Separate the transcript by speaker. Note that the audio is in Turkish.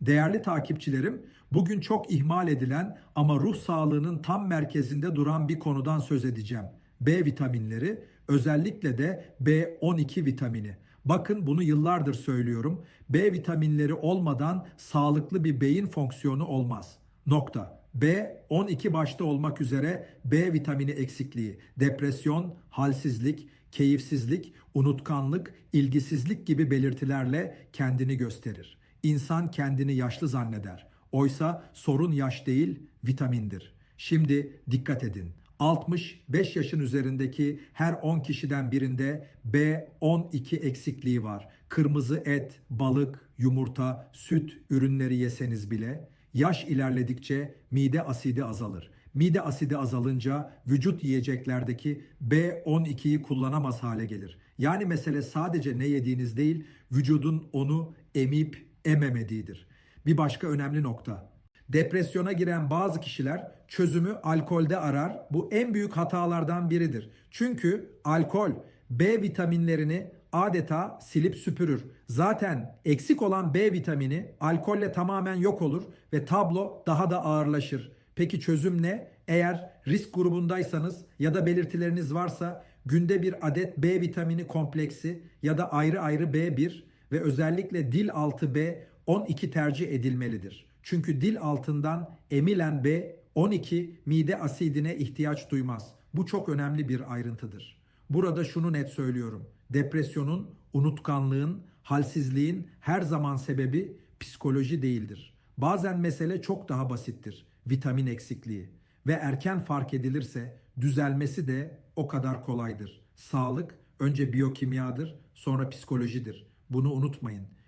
Speaker 1: Değerli takipçilerim, bugün çok ihmal edilen ama ruh sağlığının tam merkezinde duran bir konudan söz edeceğim. B vitaminleri, özellikle de B12 vitamini. Bakın bunu yıllardır söylüyorum. B vitaminleri olmadan sağlıklı bir beyin fonksiyonu olmaz. Nokta. B12 başta olmak üzere B vitamini eksikliği, depresyon, halsizlik, keyifsizlik, unutkanlık, ilgisizlik gibi belirtilerle kendini gösterir. İnsan kendini yaşlı zanneder. Oysa sorun yaş değil, vitamindir. Şimdi dikkat edin. 65 yaşın üzerindeki her 10 kişiden birinde B12 eksikliği var. Kırmızı et, balık, yumurta, süt ürünleri yeseniz bile yaş ilerledikçe mide asidi azalır. Mide asidi azalınca vücut yiyeceklerdeki B12'yi kullanamaz hale gelir. Yani mesele sadece ne yediğiniz değil, vücudun onu emip ememediğidir. Bir başka önemli nokta. Depresyona giren bazı kişiler çözümü alkolde arar. Bu en büyük hatalardan biridir. Çünkü alkol B vitaminlerini adeta silip süpürür. Zaten eksik olan B vitamini alkolle tamamen yok olur ve tablo daha da ağırlaşır. Peki çözüm ne? Eğer risk grubundaysanız ya da belirtileriniz varsa günde bir adet B vitamini kompleksi ya da ayrı ayrı B1 ve özellikle dil altı B 12 tercih edilmelidir. Çünkü dil altından emilen B12 mide asidine ihtiyaç duymaz. Bu çok önemli bir ayrıntıdır. Burada şunu net söylüyorum. Depresyonun, unutkanlığın, halsizliğin her zaman sebebi psikoloji değildir. Bazen mesele çok daha basittir. Vitamin eksikliği ve erken fark edilirse düzelmesi de o kadar kolaydır. Sağlık önce biyokimyadır, sonra psikolojidir. Bunu unutmayın.